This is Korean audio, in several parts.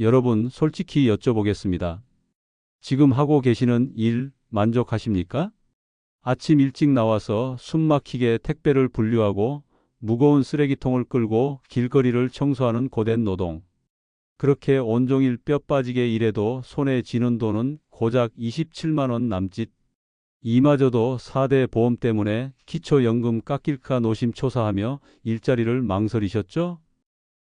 여러분, 솔직히 여쭤보겠습니다. 지금 하고 계시는 일 만족하십니까? 아침 일찍 나와서 숨 막히게 택배를 분류하고 무거운 쓰레기통을 끌고 길거리를 청소하는 고된 노동. 그렇게 온종일 뼈 빠지게 일해도 손에 쥐는 돈은 고작 27만 원 남짓. 이마저도 4대 보험 때문에 기초연금 깎일까 노심초사하며 일자리를 망설이셨죠?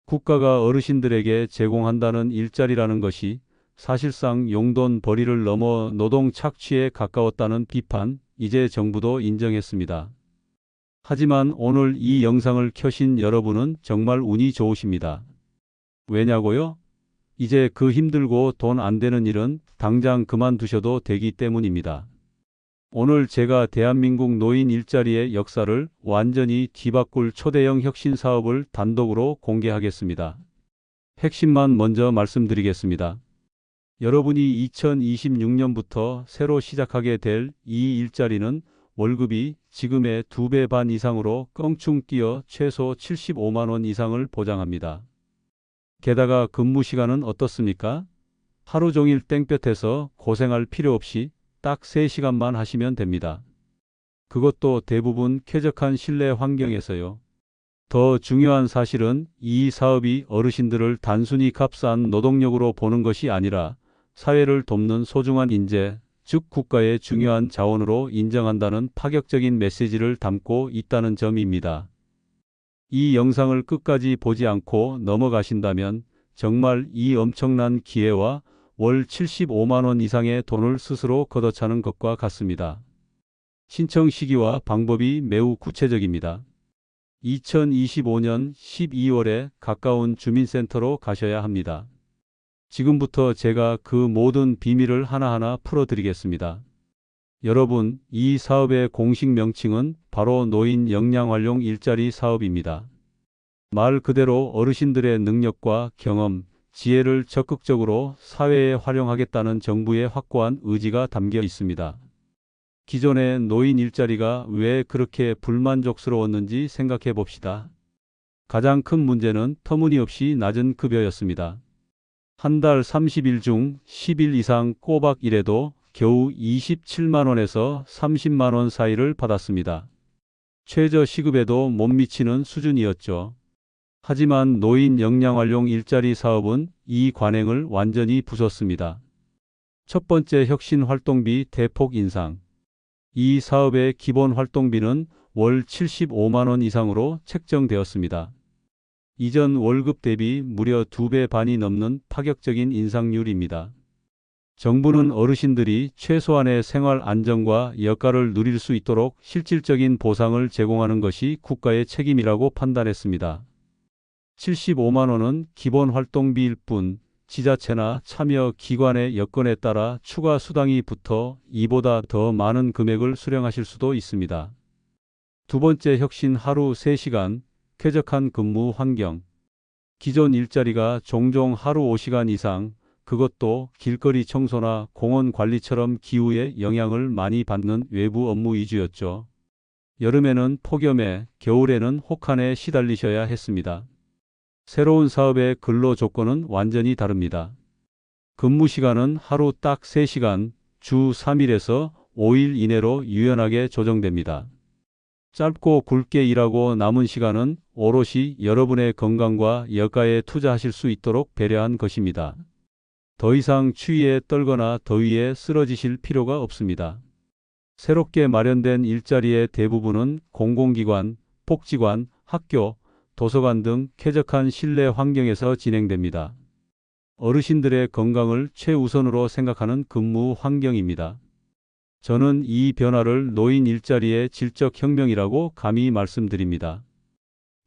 국가가 어르신들에게 제공한다는 일자리라는 것이 사실상 용돈 벌이를 넘어 노동 착취에 가까웠다는 비판, 이제 정부도 인정했습니다. 하지만 오늘 이 영상을 켜신 여러분은 정말 운이 좋으십니다. 왜냐고요? 이제 그 힘들고 돈 안 되는 일은 당장 그만두셔도 되기 때문입니다. 오늘 제가 대한민국 노인 일자리의 역사를 완전히 뒤바꿀 초대형 혁신 사업을 단독으로 공개하겠습니다. 핵심만 먼저 말씀드리겠습니다. 여러분이 2026년부터 새로 시작하게 될 이 일자리는 월급이 지금의 두배반 이상으로 껑충 뛰어 최소 75만 원 이상을 보장합니다. 게다가 근무 시간은 어떻습니까? 하루 종일 땡볕에서 고생할 필요 없이 딱 3시간만 하시면 됩니다. 그것도 대부분 쾌적한 실내 환경에서요. 더 중요한 사실은 이 사업이 어르신들을 단순히 값싼 노동력으로 보는 것이 아니라 사회를 돕는 소중한 인재, 즉 국가의 중요한 자원으로 인정한다는 파격적인 메시지를 담고 있다는 점입니다. 이 영상을 끝까지 보지 않고 넘어가신다면 정말 이 엄청난 기회와 월 75만 원 이상의 돈을 스스로 걷어차는 것과 같습니다. 신청 시기와 방법이 매우 구체적입니다. 2025년 12월에 가까운 주민센터로 가셔야 합니다. 지금부터 제가 그 모든 비밀을 하나하나 풀어드리겠습니다. 여러분, 이 사업의 공식 명칭은 바로 노인 역량 활용 일자리 사업입니다. 말 그대로 어르신들의 능력과 경험, 지혜를 적극적으로 사회에 활용하겠다는 정부의 확고한 의지가 담겨 있습니다. 기존의 노인 일자리가 왜 그렇게 불만족스러웠는지 생각해 봅시다. 가장 큰 문제는 터무니없이 낮은 급여였습니다. 한 달 30일 중 10일 이상 꼬박 일해도 겨우 27만원에서 30만원 사이를 받았습니다. 최저 시급에도 못 미치는 수준이었죠. 하지만 노인 역량활용 일자리 사업은 이 관행을 완전히 부쉈습니다. 첫 번째 혁신 활동비 대폭 인상. 이 사업의 기본 활동비는 월 75만 원 이상으로 책정되었습니다. 이전 월급 대비 무려 두배 반이 넘는 파격적인 인상률입니다. 정부는 어르신들이 최소한의 생활 안정과 여가를 누릴 수 있도록 실질적인 보상을 제공하는 것이 국가의 책임이라고 판단했습니다. 75만 원은 기본 활동비일 뿐 지자체나 참여 기관의 여건에 따라 추가 수당이 붙어 이보다 더 많은 금액을 수령하실 수도 있습니다. 두 번째 혁신 하루 3시간 쾌적한 근무 환경 기존 일자리가 종종 하루 5시간 이상 그것도 길거리 청소나 공원 관리처럼 기후에 영향을 많이 받는 외부 업무 위주였죠. 여름에는 폭염에 겨울에는 혹한에 시달리셔야 했습니다. 새로운 사업의 근로 조건은 완전히 다릅니다. 근무 시간은 하루 딱 3시간, 주 3일에서 5일 이내로 유연하게 조정됩니다. 짧고 굵게 일하고 남은 시간은 오롯이 여러분의 건강과 여가에 투자하실 수 있도록 배려한 것입니다. 더 이상 추위에 떨거나 더위에 쓰러지실 필요가 없습니다. 새롭게 마련된 일자리의 대부분은 공공기관, 복지관, 학교, 도서관 등 쾌적한 실내 환경에서 진행됩니다. 어르신들의 건강을 최우선으로 생각하는 근무 환경입니다. 저는 이 변화를 노인 일자리의 질적 혁명이라고 감히 말씀드립니다.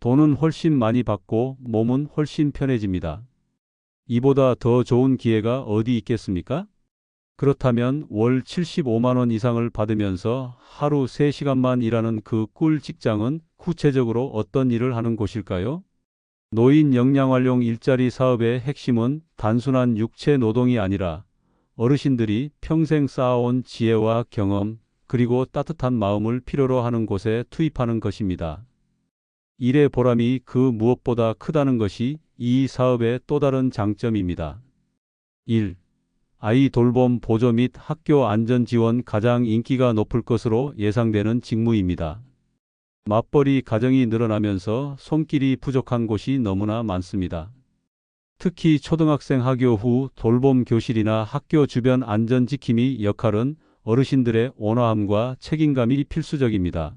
돈은 훨씬 많이 받고 몸은 훨씬 편해집니다. 이보다 더 좋은 기회가 어디 있겠습니까? 그렇다면 월 75만 원 이상을 받으면서 하루 3시간만 일하는 그 꿀 직장은 구체적으로 어떤 일을 하는 곳일까요? 노인 역량활용 일자리 사업의 핵심은 단순한 육체 노동이 아니라 어르신들이 평생 쌓아온 지혜와 경험 그리고 따뜻한 마음을 필요로 하는 곳에 투입하는 것입니다. 일의 보람이 그 무엇보다 크다는 것이 이 사업의 또 다른 장점입니다. 1. 아이 돌봄 보조 및 학교 안전 지원 가장 인기가 높을 것으로 예상되는 직무입니다. 맞벌이 가정이 늘어나면서 손길이 부족한 곳이 너무나 많습니다. 특히 초등학생 하교 후 돌봄 교실이나 학교 주변 안전 지킴이 역할은 어르신들의 온화함과 책임감이 필수적입니다.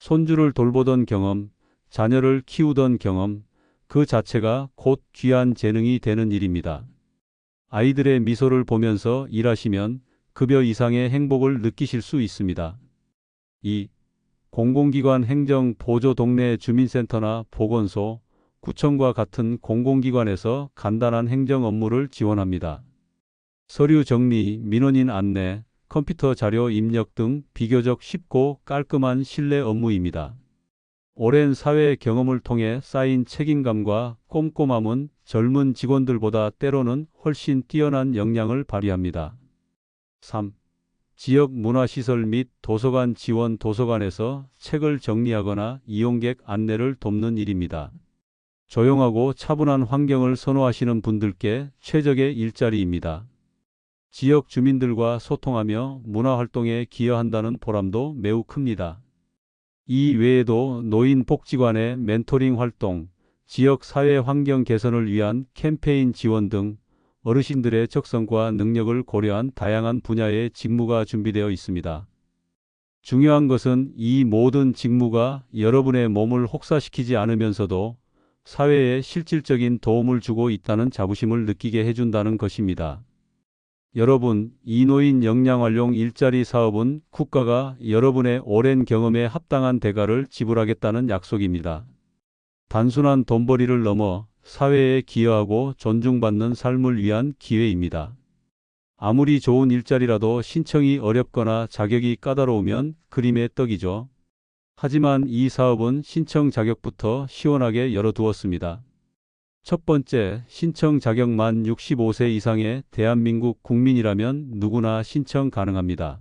손주를 돌보던 경험, 자녀를 키우던 경험, 그 자체가 곧 귀한 재능이 되는 일입니다. 아이들의 미소를 보면서 일하시면 급여 이상의 행복을 느끼실 수 있습니다. 2. 공공기관 행정 보조 동네 주민센터나 보건소, 구청과 같은 공공기관에서 간단한 행정 업무를 지원합니다. 서류 정리, 민원인 안내, 컴퓨터 자료 입력 등 비교적 쉽고 깔끔한 실내 업무입니다. 오랜 사회 경험을 통해 쌓인 책임감과 꼼꼼함은 젊은 직원들보다 때로는 훨씬 뛰어난 역량을 발휘합니다. 3. 지역 문화시설 및 도서관 지원 도서관에서 책을 정리하거나 이용객 안내를 돕는 일입니다. 조용하고 차분한 환경을 선호하시는 분들께 최적의 일자리입니다. 지역 주민들과 소통하며 문화활동에 기여한다는 보람도 매우 큽니다. 이 외에도 노인복지관의 멘토링 활동, 지역 사회 환경 개선을 위한 캠페인 지원 등 어르신들의 적성과 능력을 고려한 다양한 분야의 직무가 준비되어 있습니다. 중요한 것은 이 모든 직무가 여러분의 몸을 혹사시키지 않으면서도 사회에 실질적인 도움을 주고 있다는 자부심을 느끼게 해준다는 것입니다. 여러분, 이노인 역량활용 일자리 사업은 국가가 여러분의 오랜 경험에 합당한 대가를 지불하겠다는 약속입니다. 단순한 돈벌이를 넘어 사회에 기여하고 존중받는 삶을 위한 기회입니다. 아무리 좋은 일자리라도 신청이 어렵거나 자격이 까다로우면 그림의 떡이죠. 하지만 이 사업은 신청 자격부터 시원하게 열어두었습니다. 첫 번째, 신청 자격 만 65세 이상의 대한민국 국민이라면 누구나 신청 가능합니다.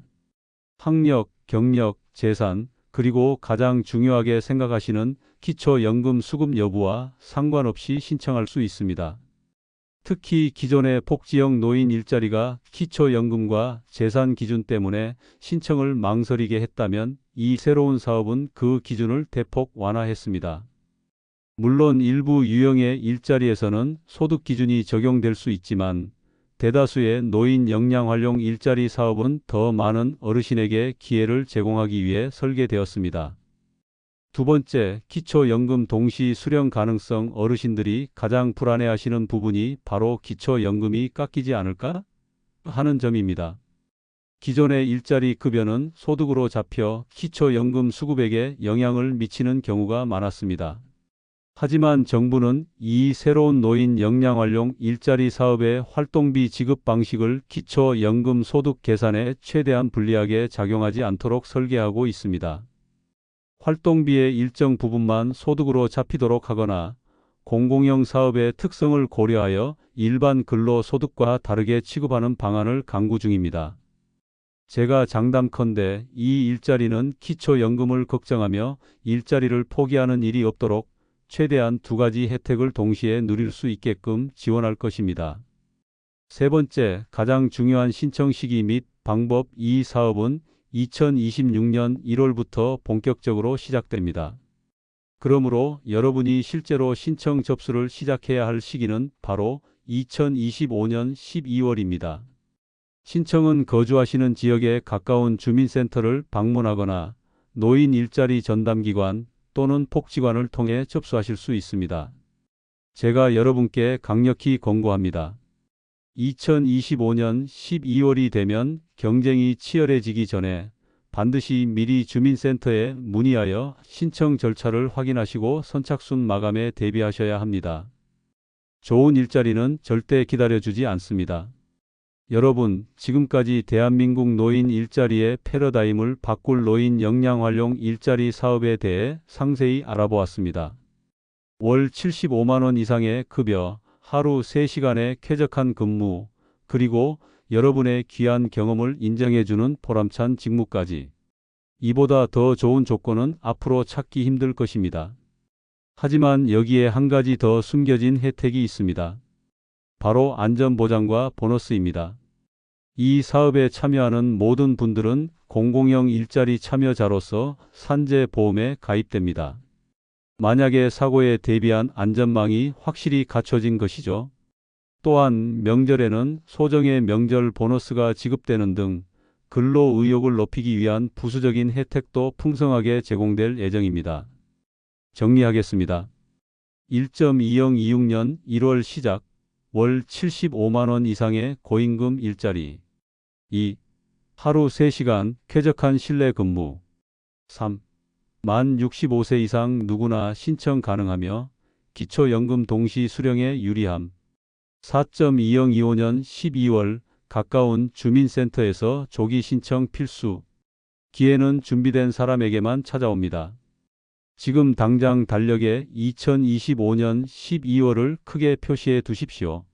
학력, 경력, 재산, 그리고 가장 중요하게 생각하시는 기초연금 수급 여부와 상관없이 신청할 수 있습니다. 특히 기존의 복지형 노인 일자리가 기초연금과 재산 기준 때문에 신청을 망설이게 했다면 이 새로운 사업은 그 기준을 대폭 완화했습니다. 물론 일부 유형의 일자리에서는 소득 기준이 적용될 수 있지만 대다수의 노인 역량 활용 일자리 사업은 더 많은 어르신에게 기회를 제공하기 위해 설계되었습니다. 두 번째, 기초연금 동시 수령 가능성 어르신들이 가장 불안해하시는 부분이 바로 기초연금이 깎이지 않을까 하는 점입니다. 기존의 일자리 급여는 소득으로 잡혀 기초연금 수급액에 영향을 미치는 경우가 많았습니다. 하지만 정부는 이 새로운 노인 역량 활용 일자리 사업의 활동비 지급 방식을 기초연금 소득 계산에 최대한 불리하게 작용하지 않도록 설계하고 있습니다. 활동비의 일정 부분만 소득으로 잡히도록 하거나 공공형 사업의 특성을 고려하여 일반 근로소득과 다르게 취급하는 방안을 강구 중입니다. 제가 장담컨대 이 일자리는 기초연금을 걱정하며 일자리를 포기하는 일이 없도록 최대한 두 가지 혜택을 동시에 누릴 수 있게끔 지원할 것입니다. 세 번째, 가장 중요한 신청 시기 및 방법 이 사업은 2026년 1월부터 본격적으로 시작됩니다. 그러므로 여러분이 실제로 신청 접수를 시작해야 할 시기는 바로 2025년 12월입니다. 신청은 거주하시는 지역에 가까운 주민센터를 방문하거나 노인 일자리 전담기관 또는 복지관을 통해 접수하실 수 있습니다. 제가 여러분께 강력히 권고합니다. 2025년 12월이 되면 경쟁이 치열해지기 전에 반드시 미리 주민센터에 문의하여 신청 절차를 확인하시고 선착순 마감에 대비하셔야 합니다. 좋은 일자리는 절대 기다려주지 않습니다. 여러분, 지금까지 대한민국 노인 일자리의 패러다임을 바꿀 노인 역량 활용 일자리 사업에 대해 상세히 알아보았습니다. 월 75만원 이상의 급여, 하루 3시간의 쾌적한 근무, 그리고 여러분의 귀한 경험을 인정해주는 보람찬 직무까지. 이보다 더 좋은 조건은 앞으로 찾기 힘들 것입니다. 하지만 여기에 한 가지 더 숨겨진 혜택이 있습니다. 바로 안전보장과 보너스입니다. 이 사업에 참여하는 모든 분들은 공공형 일자리 참여자로서 산재보험에 가입됩니다. 만약에 사고에 대비한 안전망이 확실히 갖춰진 것이죠. 또한 명절에는 소정의 명절 보너스가 지급되는 등 근로 의욕을 높이기 위한 부수적인 혜택도 풍성하게 제공될 예정입니다. 정리하겠습니다. 1.2026년 1월 시작 월 75만 원 이상의 고임금 일자리 2. 하루 3시간 쾌적한 실내 근무 3. 만 65세 이상 누구나 신청 가능하며 기초연금 동시 수령에 유리함 4.2025년 12월 가까운 주민센터에서 조기 신청 필수 기회는 준비된 사람에게만 찾아옵니다. 지금 당장 달력에 2025년 12월을 크게 표시해 두십시오.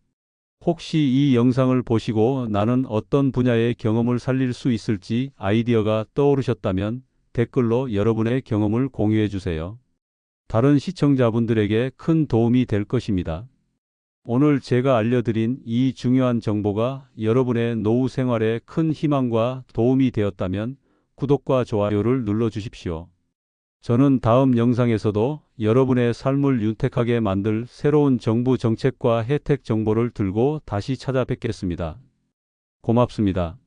혹시 이 영상을 보시고 나는 어떤 분야의 경험을 살릴 수 있을지 아이디어가 떠오르셨다면 댓글로 여러분의 경험을 공유해 주세요. 다른 시청자분들에게 큰 도움이 될 것입니다. 오늘 제가 알려드린 이 중요한 정보가 여러분의 노후 생활에 큰 희망과 도움이 되었다면 구독과 좋아요를 눌러 주십시오. 저는 다음 영상에서도 여러분의 삶을 윤택하게 만들 새로운 정부 정책과 혜택 정보를 들고 다시 찾아뵙겠습니다. 고맙습니다.